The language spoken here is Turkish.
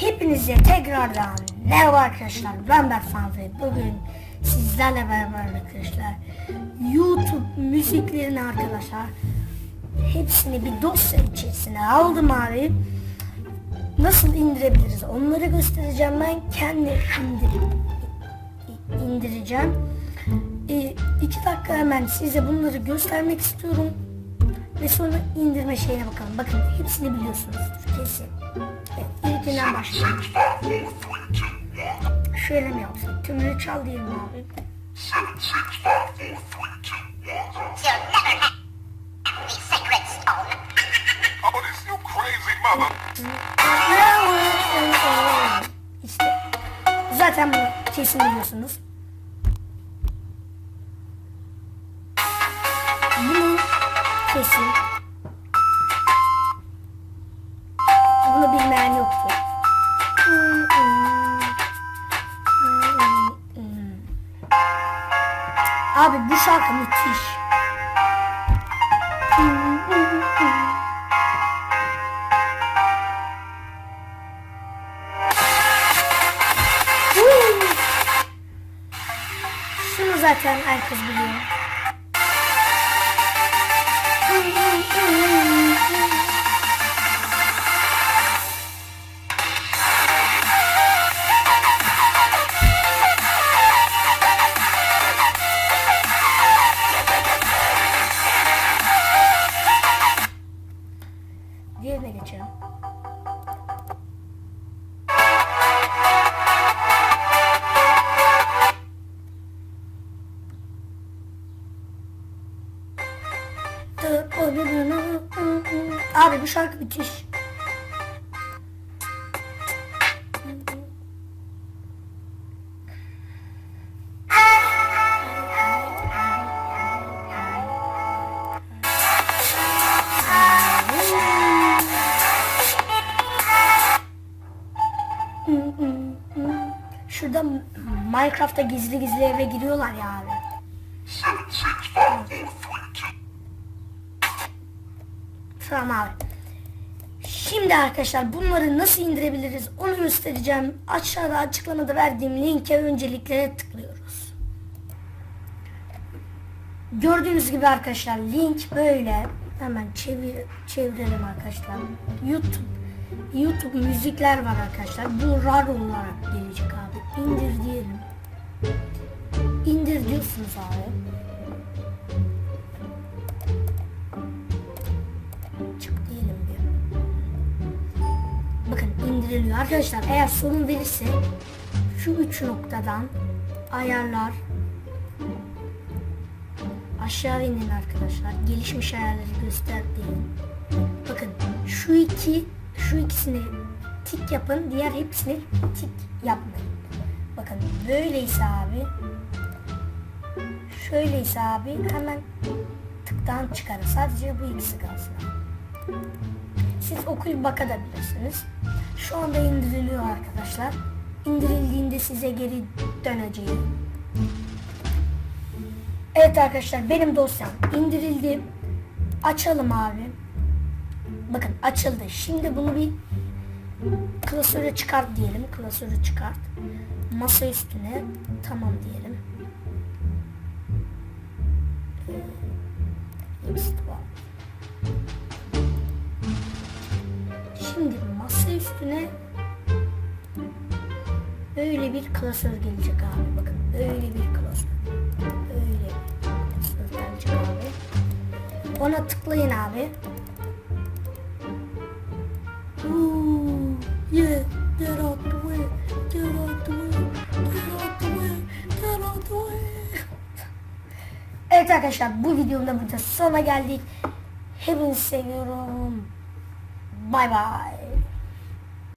Hepinize tekrardan merhaba arkadaşlar. Ben Berfan ve bugün sizlerle beraber arkadaşlar YouTube müziklerini arkadaşlar hepsini bir dosya içerisine aldım abi. Nasıl indirebiliriz onları göstereceğim ben. Kendi indir, indireceğim. E, iki dakika hemen size bunları göstermek istiyorum ve sonra indirme şeyine bakalım bakın hepsini biliyorsunuz kesin Evet, ilkinden başlayalım Şöyle mi yapsak? Tümünü çal diyelim abi. İşte. Zaten bunu kesin biliyorsunuz. Kesin. Bunu bilmeyen yoktur. Abi bu şarkı müthiş. Şunu zaten herkes biliyor. Geçelim. Abi bu şarkı müthiş. Şurada Minecraft'ta gizli gizli eve giriyorlar ya abi. Tamam abi. Şimdi arkadaşlar bunları nasıl indirebiliriz onu göstereceğim. Aşağıda açıklamada verdiğim linke öncelikle tıklıyoruz. Gördüğünüz gibi arkadaşlar link böyle. Hemen çevir, çevirelim arkadaşlar. YouTube YouTube müzikler var arkadaşlar. Bu rar olarak gelecek abi. İndir diyelim. İndir diyorsunuz abi. Çık diyelim bir. Bakın indiriliyor. Arkadaşlar eğer sorun verirse şu üç noktadan ayarlar aşağı inin arkadaşlar. Gelişmiş ayarları göster diyelim. Bakın şu iki şu ikisini tik yapın. Diğer hepsini tik yapmayın. Bakın böyleyse abi şöyleyse abi hemen tıktan çıkarın. Sadece bu ikisi kalsın. Siz okuyup bakabilirsiniz. Şu anda indiriliyor arkadaşlar. İndirildiğinde size geri döneceğim. Evet arkadaşlar benim dosyam indirildi. Açalım abi. Bakın açıldı. Şimdi bunu bir klasöre çıkart diyelim. Klasörü çıkart. Masa üstüne tamam diyelim. Ee. Şimdi masa üstüne böyle bir klasör gelecek abi. Bakın böyle bir klasör. Böyle bir klasör gelecek abi. Ona tıklayın abi. Yeah, get out the way, get out the way, get out the way, get out the way. Evet arkadaşlar bu videomda burada sona geldik. Hepinizi seviyorum. Bye bye.